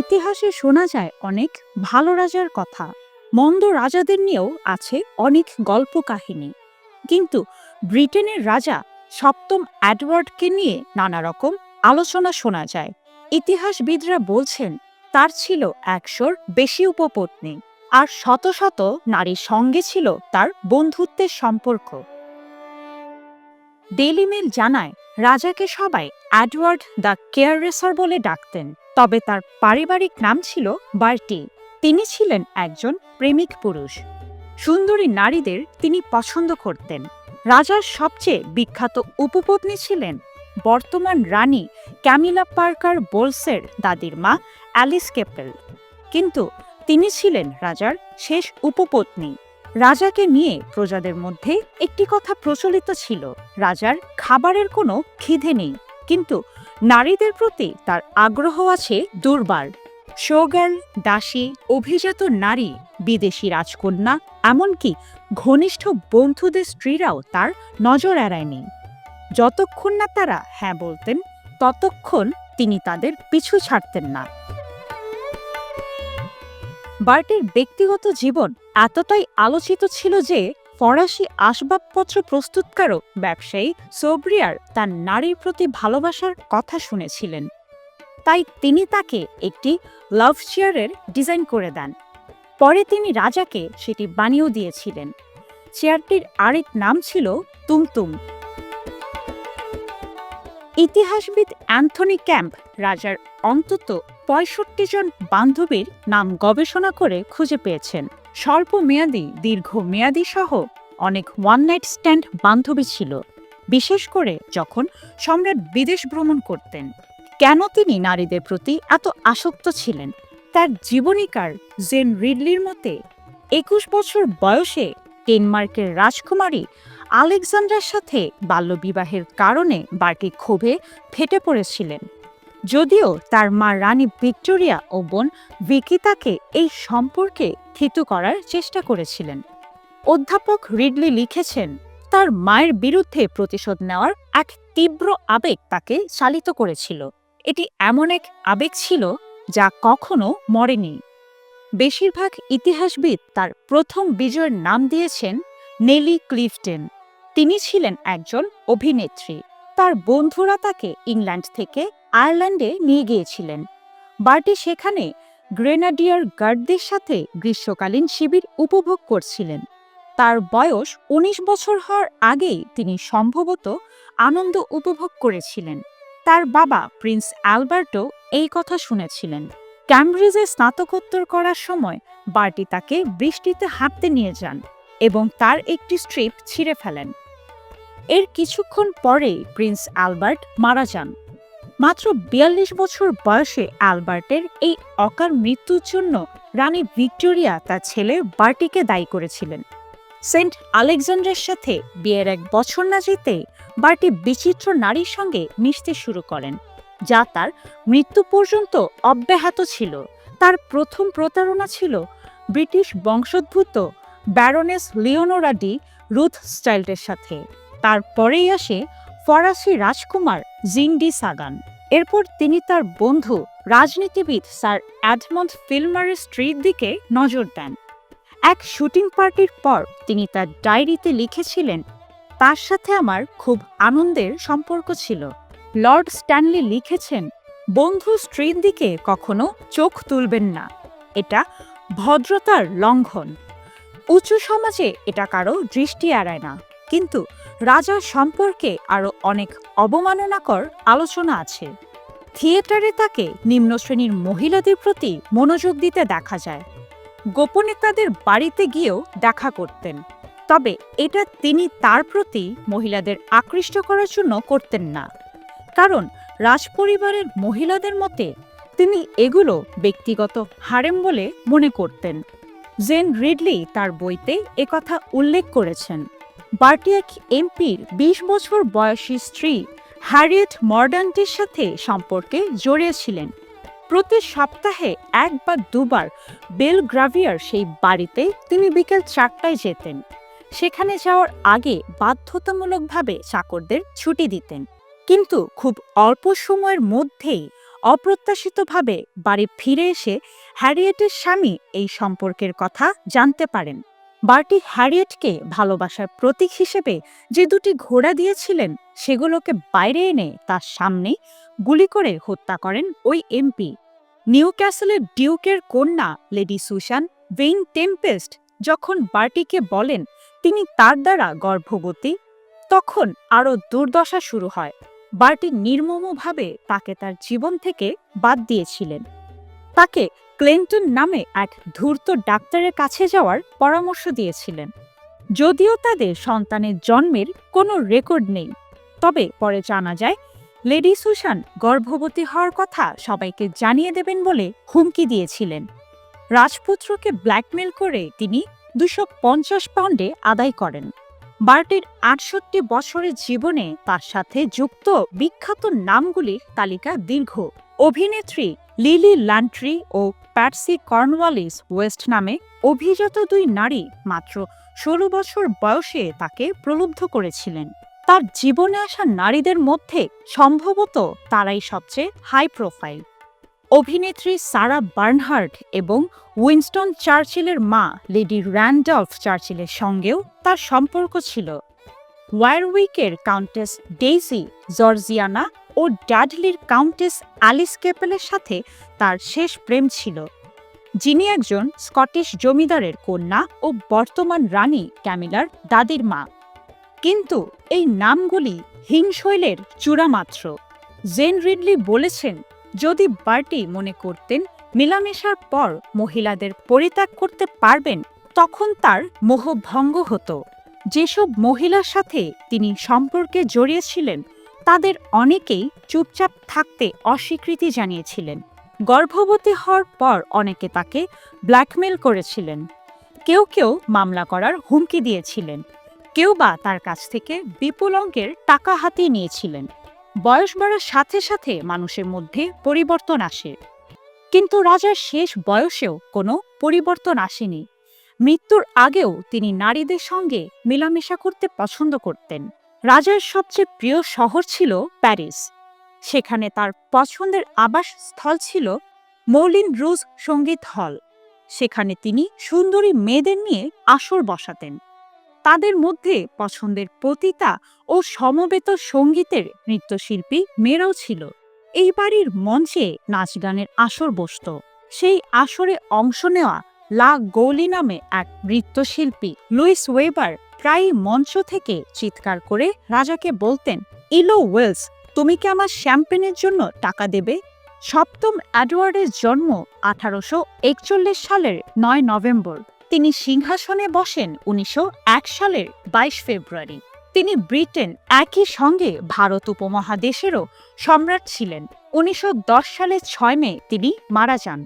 ইতিহাসে শোনা যায় অনেক ভালো রাজার কথা। মন্দ রাজাদের নিয়েও আছে অনেক গল্প কাহিনী। কিন্তু ব্রিটেনের রাজা সপ্তম অ্যাডওয়ার্ডকে নিয়ে নানা রকম আলোচনা শোনা যায়। ইতিহাসবিদরা বলছেন, তার ছিল একশোর বেশি উপপত্নী আর শত শত নারীর সঙ্গে ছিল তার বন্ধুত্বের সম্পর্ক। ডেইলি মেল জানায়, রাজাকে সবাই অ্যাডওয়ার্ড দ্য কেয়াররেসার বলে ডাকতেন। তবে তার পারিবারিক নাম ছিল বার্টি। তিনি ছিলেন একজন প্রেমিক পুরুষ। সুন্দরী নারীদের তিনি পছন্দ করতেন। রাজার সবচেয়ে বিখ্যাত উপপত্নী ছিলেন বর্তমান রানী ক্যামিলা পার্কার বোলসের দাদির মা অ্যালিস কেপেল। কিন্তু তিনি ছিলেন রাজার শেষ উপপত্নী। রাজাকে নিয়ে প্রজাদের মধ্যে একটি কথা প্রচলিত ছিল, রাজার খাবারের কোনো খিদে নেই। কিন্তু নারীদের প্রতি তার আগ্রহ আছে দুর্বার। শোগার্ল দাসী, অভিজাত নারী, বিদেশি রাজকন্যা, এমনকি ঘনিষ্ঠ বন্ধুদের স্ত্রীরাও তার নজর এড়ায়নি। যতক্ষণ না তারা হ্যাঁ বলতেন, ততক্ষণ তিনি তাদের পিছু ছাড়তেন না। বার্টের ব্যক্তিগত জীবন এতটাই আলোচিত ছিল যে ফরাসি আসবাবপত্র প্রস্তুতকারক ব্যবসায়ী সোব্রিয়ার তার নারীর প্রতি ভালোবাসার কথা শুনেছিলেন। তাই তিনি তাকে একটি লাভ চেয়ারের ডিজাইন করে দেন। পরে তিনি রাজাকে সেটি বানিয়েও দিয়েছিলেন। চেয়ারটির আরেক নাম ছিল তুমতুম। ইতিহাসবিদ অ্যান্থনি ক্যাম্প রাজার অন্তত পঁয়ষট্টি জন বান্ধবীর নাম গবেষণা করে খুঁজে পেয়েছেন। স্বল্প মেয়াদি দীর্ঘ মেয়াদি সহ অনেক ওয়ান নাইট স্ট্যান্ড বান্ধবী ছিল, বিশেষ করে যখন সম্রাট বিদেশ ভ্রমণ করতেন। কেন তিনি নারীদের প্রতি এত আসক্ত ছিলেন? তার জীবনীকার জেন রিডলির মতে, একুশ বছর বয়সে ডেনমার্কের রাজকুমারী আলেকজান্ডার সাথে বাল্যবিবাহের কারণে বার্টি ক্ষোভে ফেটে পড়েছিলেন। যদিও তার মা রানী ভিক্টোরিয়া ও বোন ভিকি তাকে এই সম্পর্কে থিতু করার চেষ্টা করেছিলেন। অধ্যাপক রিডলি লিখেছেন, তার মায়ের বিরুদ্ধে প্রতিশোধ নেওয়ার এক তীব্র আবেগ তাকে চালিত করেছিল। এটি এমন এক আবেগ ছিল যা কখনো মরেনি। বেশিরভাগ ইতিহাসবিদ তার প্রথম বিজয়ের নাম দিয়েছেন নেলি ক্লিফটেন। তিনি ছিলেন একজন অভিনেত্রী। তার বন্ধুরা তাকে ইংল্যান্ড থেকে আয়ারল্যান্ডে নিয়ে গিয়েছিলেন। বার্টি সেখানে গ্রেনাডিয়ার গার্ডদের সাথে গ্রীষ্মকালীন শিবির উপভোগ করছিলেন। তার বয়স ১৯ বছর হওয়ার আগেই তিনি সম্ভবত আনন্দ উপভোগ করেছিলেন। তার বাবা প্রিন্স অ্যালবার্টো এই কথা শুনেছিলেন। ক্যামব্রিজে স্নাতকোত্তর করার সময় বার্টি তাকে বৃষ্টিতে হাঁটতে নিয়ে যান এবং তার একটি স্ট্রিপ ছিঁড়ে ফেলেন। এর কিছুক্ষণ পরেই প্রিন্স অ্যালবার্ট মারা যান। মাত্র বিয়াল্লিশ বছর বয়সে অ্যালবার্টের এই অকার মৃত্যুর জন্য রানী ভিক্টোরিয়া তার ছেলে বার্টিকে দায়ী করেছিলেন। সেন্ট আলেকজান্ডারের সাথে বিয়ের এক বছর না যেতেই বার্টি বিচিত্র নারীর সঙ্গে মিশতে শুরু করেন, যা তার মৃত্যু পর্যন্ত অব্যাহত ছিল। তার প্রথম প্রতারণা ছিল ব্রিটিশ বংশোদ্ভূত ব্যারোনেস লিওনোরা ডি রুথ স্টাইল্টের সাথে। তারপরেই আসে ফরাসি রাজকুমার জিন্ডি সাগান এরপর তিনি তার বন্ধু, রাজনীতিবিদ স্যার অ্যাডমন্ড ফিল্মারের স্ত্রীর দিকে নজর দেন। এক শুটিং পার্টির পর তিনি তার ডায়েরিতে লিখেছিলেন, তার সাথে আমার খুব আনন্দের সম্পর্ক ছিল। লর্ড স্ট্যানলি লিখেছেন, বন্ধু স্ত্রীর দিকে কখনো চোখ তুলবেন না। এটা ভদ্রতার লঙ্ঘন। উঁচু সমাজে এটা কারও দৃষ্টি এড়ায় না। কিন্তু রাজার সম্পর্কে আরও অনেক অবমাননাকর আলোচনা আছে। থিয়েটারে তাকে নিম্ন শ্রেণির মহিলাদের প্রতি মনোযোগ দিতে দেখা যায়। গোপনে তাদের বাড়িতে গিয়েও দেখা করতেন। তবে এটা তিনি তার প্রতি মহিলাদের আকৃষ্ট করার জন্য করতেন না। কারণ রাজপরিবারের মহিলাদের মতে তিনি এগুলো ব্যক্তিগত হারেম বলে মনে করতেন। জেন রিডলি তার বইতে একথা উল্লেখ করেছেন। বার্টিয়াক এমপির ২০ বছর বয়সী স্ত্রী হ্যারিয়েট মর্ডানটির সাথে সম্পর্কে জড়িয়েছিলেন। প্রতি সপ্তাহে এক বা দুবার বেল গ্রাভিয়ার সেই বাড়িতে তিনি বিকেল চারটায় যেতেন। সেখানে যাওয়ার আগে বাধ্যতামূলকভাবে চাকরদের ছুটি দিতেন। কিন্তু খুব অল্প সময়ের মধ্যেই অপ্রত্যাশিতভাবে বাড়ি ফিরে এসে হ্যারিয়েটের স্বামী এই সম্পর্কের কথা জানতে পারেন। বার্টি হ্যারিয়েটকে ভালোবাসার প্রতীক হিসেবে যে দুটি ঘোড়া দিয়েছিলেন, সেগুলোকে বাইরে এনে তার সামনে গুলি করে হত্যা করেন ওই এমপি। নিউ ক্যাসেলের ডিউকের কন্যা লেডি সুশান ভেইন টেম্পেস্ট যখন বার্টিকে বলেন তিনি তার দ্বারা গর্ভবতী, তখন আরও দুর্দশা শুরু হয়। বার্টি নির্মমভাবে তাকে তার জীবন থেকে বাদ দিয়েছিলেন। তাকে ক্লেন্টন নামে এক ধূর্ত ডাক্তারের কাছে যাওয়ার পরামর্শ দিয়েছিলেন। যদিও তাদের সন্তানের জন্মের কোনো রেকর্ড নেই, তবে পরে জানা যায়, লেডি সুশান গর্ভবতী হওয়ার কথা সবাইকে জানিয়ে দেবেন বলে হুমকি দিয়েছিলেন। রাজপুত্রকে ব্ল্যাকমেল করে তিনি দুশো পঞ্চাশ পাউন্ডে আদায় করেন। বার্টির আটষট্টি বছরের জীবনে তার সাথে যুক্ত বিখ্যাত নামগুলির তালিকা দীর্ঘ। অভিনেত্রী লিলি ল্যান্ট্রি ও প্যাটসি কর্নওয়ালিস ওয়েস্ট নামে অভিজাত দুই নারী মাত্র ষোলো বছর বয়সে তাকে প্রলুব্ধ করেছিলেন। তার জীবনে আসা নারীদের মধ্যে সম্ভবত তারাই সবচেয়ে হাই প্রোফাইল অভিনেত্রী সারা বার্নহার্ট এবং উইনস্টন চার্চিলের মা লেডি র্যান্ডলফ চার্চিলের সঙ্গেও তার সম্পর্ক ছিল। ওয়ারউইকের কাউন্টেস ডেইসি, জর্জিয়ানা ও ড্যাডলির কাউন্টেস অ্যালিস কেপেলের সাথে তার শেষ প্রেম ছিল। যিনি একজন স্কটিশ জমিদারের কন্যা ও বর্তমান রানী ক্যামিলার দাদির মা। কিন্তু এই নামগুলি হিংশৈলের চূড়ামাত্র। জেন রিডলি বলেছেন, যদি বার্টি মনে করতেন মেলামেশার পর মহিলাদের পরিত্যাগ করতে পারবেন, তখন তার মোহভঙ্গ হতো। যেসব মহিলার সাথে তিনি সম্পর্কে জড়িয়েছিলেন তাদের অনেকেই চুপচাপ থাকতে অস্বীকৃতি জানিয়েছিলেন। গর্ভবতী হওয়ার পর অনেকে তাকে ব্ল্যাকমেল করেছিলেন। কেউ কেউ মামলা করার হুমকি দিয়েছিলেন। কেউ বা তার কাছ থেকে বিপুল অঙ্কের টাকা হাতিয়ে নিয়েছিলেন। বয়স বাড়ার সাথে সাথে মানুষের মধ্যে পরিবর্তন আসে। কিন্তু রাজার শেষ বয়সেও কোনো পরিবর্তন আসেনি। মৃত্যুর আগেও তিনি নারীদের সঙ্গে মেলামেশা করতে পছন্দ করতেন। রাজার সবচেয়ে প্রিয় শহর ছিল প্যারিস। সেখানে তার পছন্দের আবাস স্থল ছিল মৌলিন রুজ সংগীত হল। সেখানে তিনি সুন্দরী মেয়েদের নিয়ে আসর বসাতেন। তাদের মধ্যে পছন্দের পতিতা ও সমবেত সঙ্গীতের নৃত্যশিল্পী মেয়েরাও ছিল। এই বাড়ির মঞ্চে নাচ গানের আসর বসত। সেই আসরে অংশ নেওয়া লা গৌলি নামে এক নৃত্যশিল্পী লুইস ওয়েবার প্রায়ই মঞ্চ থেকে চিৎকার করে রাজাকে বলতেন ইলো ওয়েলস, তুমি কি আমার শ্যাম্পেনের জন্য টাকা দেবে? সপ্তম অ্যাডওয়ার্ডের জন্ম আঠারোশো একচল্লিশ সালের নয় নভেম্বর। তিনি সিংহাসনে বসেন উনিশশো এক সালের বাইশ ফেব্রুয়ারি। তিনি ব্রিটেন একই সঙ্গে ভারত উপমহাদেশেরও সম্রাট ছিলেন। উনিশশো সালের ছয় মে তিনি মারা যান।